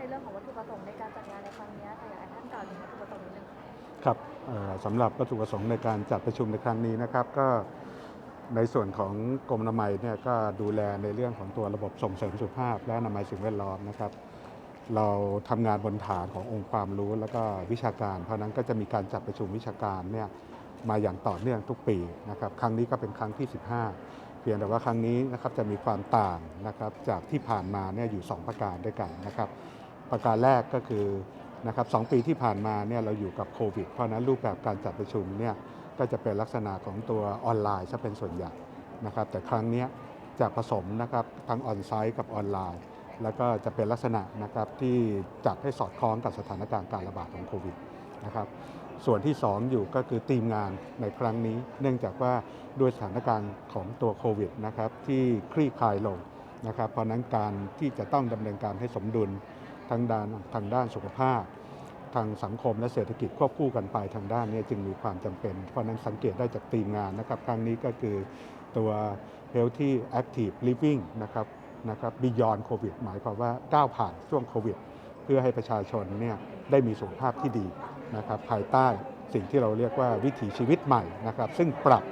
ในเรื่องของวัตถุประสงค์ในการจัดงานในครั้งนี้ค่ะอยากให้ท่านกล่าวถึงวัตถุประสงค์นิดนึงค่ะครับสำหรับวัตถุประสงค์ในการจัดประชุมในครั้งนี้นะครับก็ในส่วนของกรมอนามัยเนี่ยก็ดูแลในเรื่องของตัวระบบส่งเสริมสุขภาพ และอนามัยสิ่งแวดล้อมนะครับ เราทำงานบนฐานขององค์ความรู้แล้วก็วิชาการ เพราะนั้นก็จะมีการจัดประชุมวิชาการเนี่ยมาอย่างต่อเนื่องทุกปีนะครับ ครั้งนี้ก็เป็นครั้งที่ 15 พียงแต่ว่าครั้งนี้นะครับจะมีความต่างนะครับจากที่ผ่านมาเนี่ยอยู่ 2 ประการด้วยกันนะครับ ประการแรกก็คือนะครับสองปีที่ผ่านมาเนี่ยเราอยู่กับโควิด เพราะนั้นรูปแบบการจัดประชุมเนี่ยก็จะเป็นลักษณะของตัวออนไลน์ซะเป็นส่วนใหญ่นะครับแต่ครั้งนี้จะผสมนะครับทั้งออนไซต์กับออนไลน์ แล้วก็จะเป็นลักษณะนะครับที่จัดให้สอดคล้องกับสถานการณ์การระบาดของโควิด นะครับ ส่วนที่ 2 อยู่ก็คือทีมงานในครั้งนี้ เนื่องจากว่าด้วยสถานการณ์ของตัวโควิดนะครับที่คลี่คลายลงนะครับ เพราะนั้นการที่จะต้องดำเนินการให้สมดุลทางด้านทางด้านสุขภาพ ทางสังคมและเศรษฐกิจควบคู่กันไปทางด้านนี้จึงมีความจำเป็น เพราะฉะนั้นสังเกตได้จากทีมงานนะครับครั้งนี้ก็คือตัว healthy active living นะครับนะครับ beyond covid หมายความว่าก้าวผ่านช่วงโควิด เพื่อให้ประชาชนเนี่ยได้มีสุขภาพที่ดี นะครับภายใต้สิ่งที่เราเรียกว่าวิถีชีวิตใหม่นะครับ ซึ่งปรับ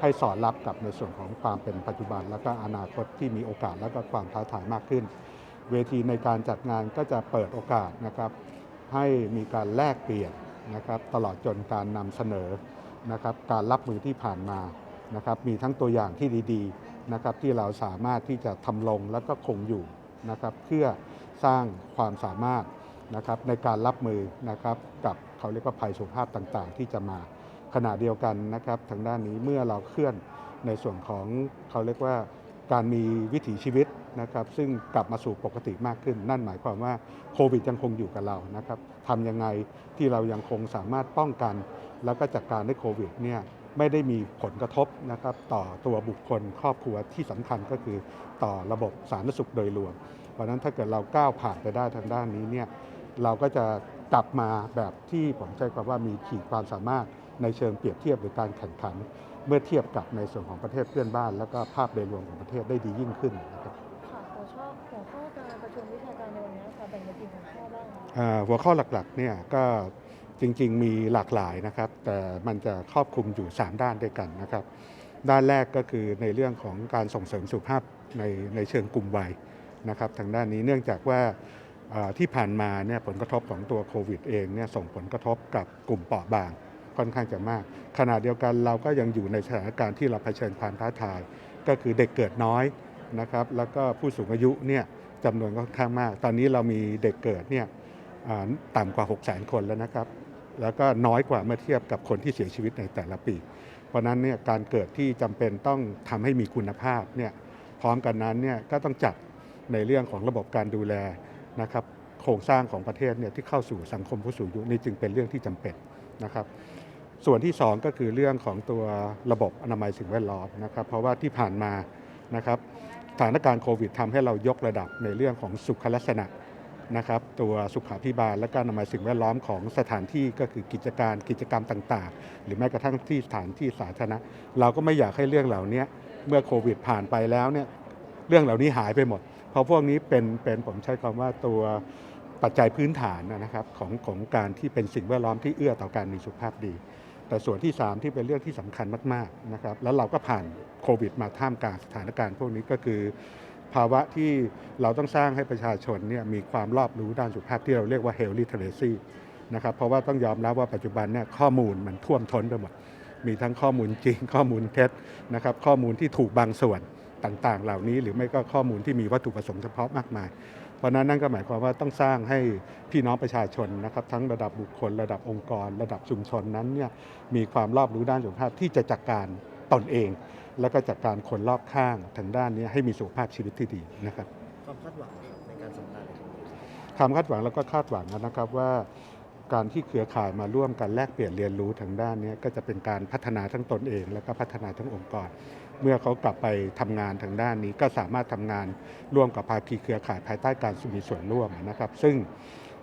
ให้สอดรับกับในส่วนของความเป็นปัจจุบัน แล้วก็อนาคตที่มีโอกาสและก็ความท้าทายมากขึ้น เวทีในการจัดงานก็จะเปิดโอกาสนะครับ ให้มีการแลกเปลี่ยนนะครับ ตลอดจนการนำเสนอนะครับ การรับมือที่ผ่านมานะครับ มีทั้งตัวอย่างที่ดีๆนะครับ ที่เราสามารถที่จะทำลงแล้วก็คงอยู่นะครับ เพื่อสร้างความสามารถนะครับในการรับมือนะครับกับ เขาเรียกว่าภัยสุขภาพต่างๆ ที่จะมาขณะเดียวกันนะครับทางด้านนี้เมื่อเราเคลื่อนในส่วนของเขาเรียกว่าการมีวิถีชีวิตนะครับซึ่งกลับมาสู่ปกติมากขึ้น นั่นหมายความว่าโควิดยังคงอยู่กับเรานะครับทำยังไงที่เรายังคงสามารถป้องกัน แล้วก็จัดการด้โควิดเนี่ยไม่ได้มีผลกระทบนะครับต่อตัวบุคคลครอบครัวที่สำคัญก็คือต่อระบบสาธารณสุขโดยรวม เพราะนั้นถ้าเกิดเราก้าวผ่านไปได้ทางด้านนี้เนี่ยเราก็จะ กลับมาแบบที่ผมใช้คำว่ามีขีดความสามารถในเชิงเปรียบเทียบหรือการแข่งขัน เมื่อเทียบกับในส่วนของประเทศเพื่อนบ้าน แล้วก็ภาพโดยรวมของประเทศได้ดียิ่งขึ้นนะครับค่ะหัวข้อหัวข้อการประชุมวิชาการในวันนี้ค่ะแบ่งเป็นกี่หัวข้อบ้างคะอ่าหัวข้อหลักๆเนี่ยก็จริงๆมีหลากหลายนะครับ แต่มันจะครอบคลุมอยู่ 3 ด้านด้วยกันนะครับ ด้านแรกก็คือในเรื่องของการส่งเสริมสุขภาพในในเชิงกลุ่มวัยนะครับ ทางด้านนี้เนื่องจากว่า ที่ผ่านมาเนี่ยผลกระทบของตัวโควิดเองเนี่ยส่งผลกระทบกับกลุ่มเปราะบางค่อนข้างจะมาก ขณะเดียวกันเราก็ยังอยู่ในสถานการณ์ที่เราเผชิญความท้าทาย ก็คือเด็กเกิดน้อยนะครับแล้วก็ผู้สูงอายุเนี่ยจำนวนค่อนข้างมาก ตอนนี้เรามีเด็กเกิดเนี่ยต่ำกว่า 6 0 0 0 0คนแล้วนะครับ แล้วก็น้อยกว่าเมื่อเทียบกับคนที่เสียชีวิตในแต่ละปี เพราะฉะนั้นเนี่ยการเกิดที่จำเป็นต้องทำให้มีคุณภาพเนี่ยพร้อมกันนั้นเนี่ยก็ต้องจัดในเรื่องของระบบการดูแล นะครับโครงสร้างของประเทศเนี่ยที่เข้าสู่สังคมผู้สูงอายุนี่จึงเป็นเรื่องที่จำเป็นนะครับส่วนที่ 2 ก็คือเรื่องของตัวระบบอนามัยสิ่งแวดล้อมนะครับเพราะว่าที่ผ่านมานะครับสถานการณ์โควิดทำให้เรายกระดับในเรื่องของสุขลักษณะนะครับตัวสุขาภิบาลและการอนามัยสิ่งแวดล้อมของสถานที่ก็คือกิจการกิจกรรมต่างๆ หรือแม้กระทั่งที่สถานที่สาธารณะ เราก็ไม่อยากให้เรื่องเหล่านี้เมื่อโควิดผ่านไปแล้วเนี่ยเรื่องเหล่านี้หายไปหมด ราะพวกนี้เป็นเป็นผมใช้คำว่าตัวปัจจัยพื้นฐานนะครับของของการที่เป็นสิ่งแวดล้อมที่เอื้อต่อการมีสุขภาพดี แต่ส่วนที่ 3 ที่เป็นเรื่องที่สำคัญมากๆนะครับแล้วเราก็ผ่านโควิด มาท่ามกลางสถานการณ์พวกนี้ก็คือ ภาวะที่เราต้องสร้างให้ประชาชนเนี่ยมีความรอบรู้ด้านสุขภาพที่เราเรียกว่า health literacy นะครับเพราะว่าต้องยอมรับว่าปัจจุบันเนี่ยข้อมูลมันท่วมท้นไปหมดมีทั้งข้อมูลจริงข้อมูลเท็จนะครับข้อมูลที่ถูกบางส่วน ต่างๆ เหล่านี้หรือไม่ก็ข้อมูลที่มีวัตถุประสงค์เฉพาะมากมาย เพราะฉะนั้นนั่นก็หมายความว่าต้องสร้างให้พี่น้องประชาชนนะครับทั้งระดับบุคคล ระดับองค์กร ระดับชุมชนนั้นเนี่ยมีความรอบรู้ด้านสุขภาพที่จะจัดการตนเอง แล้วก็จัดการคนรอบข้างทางด้านนี้ให้มีสุขภาพชีวิตที่ดีนะครับความคาดหวังครับในการสัมภาษณ์ในครั้งนี้ความคาดหวังแล้วก็คาดหวังนะครับว่า การที่เครือข่ายมาร่วมกันแลกเปลี่ยนเรียนรู้ทางด้านนี้ก็จะเป็นการพัฒนาทั้งตนเอง แล้วก็พัฒนาทั้งองค์กร เมื่อเขากลับไปทำงานทางด้านนี้ก็สามารถทำงานร่วมกับภาคีเครือข่ายภายใต้การมีส่วนร่วมนะครับ ซึ่ง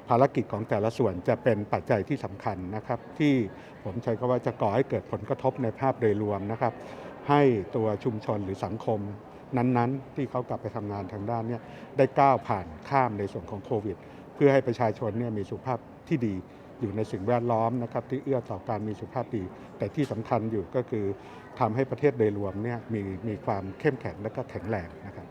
ภารกิจของแต่ละส่วนจะเป็นปัจจัยที่สำคัญนะครับ ที่ผมใช้คำว่าจะก่อให้เกิดผลกระทบในภาพโดยรวมนะครับ ให้ตัวชุมชนหรือสังคมนั้นๆ ที่เขากลับไปทำงานทางด้านนี้ได้ก้าวผ่านข้ามในส่วนของโควิด เพื่อให้ประชาชนเนี่ยมีสุขภาพที่ดีอยู่ในสิ่งแวดล้อมนะครับที่เอื้อต่อการมีสุขภาพดี แต่ที่สำคัญอยู่ก็คือทำให้ประเทศโดยรวมเนี่ยมีมีความเข้มแข็งและก็แข็งแรงนะครับ